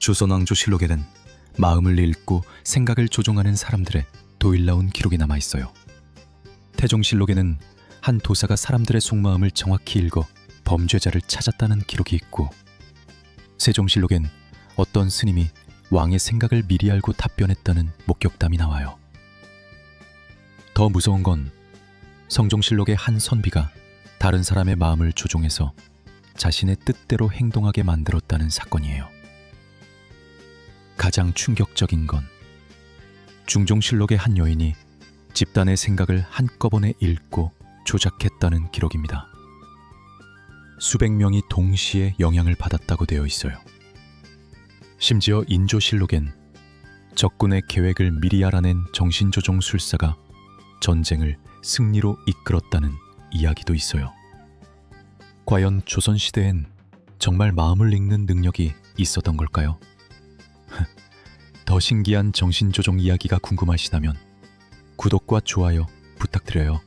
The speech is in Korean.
조선왕조실록에는 마음을 읽고 생각을 조종하는 사람들의 도일나온 기록이 남아 있어요. 태종실록에는 한 도사가 사람들의 속마음을 정확히 읽어 범죄자를 찾았다는 기록이 있고 세종실록엔 어떤 스님이 왕의 생각을 미리 알고 답변했다는 목격담이 나와요. 더 무서운 건 성종실록의 한 선비가 다른 사람의 마음을 조종해서 자신의 뜻대로 행동하게 만들었다는 사건이에요. 가장 충격적인 건 중종실록의 한 여인이 집단의 생각을 한꺼번에 읽고 조작했다는 기록입니다. 수백 명이 동시에 영향을 받았다고 되어 있어요. 심지어 인조실록엔 적군의 계획을 미리 알아낸 정신조종 술사가 전쟁을 승리로 이끌었다는 이야기도 있어요. 과연 조선시대엔 정말 마음을 읽는 능력이 있었던 걸까요? 더 신기한 정신조종 이야기가 궁금하시다면 구독과 좋아요 부탁드려요.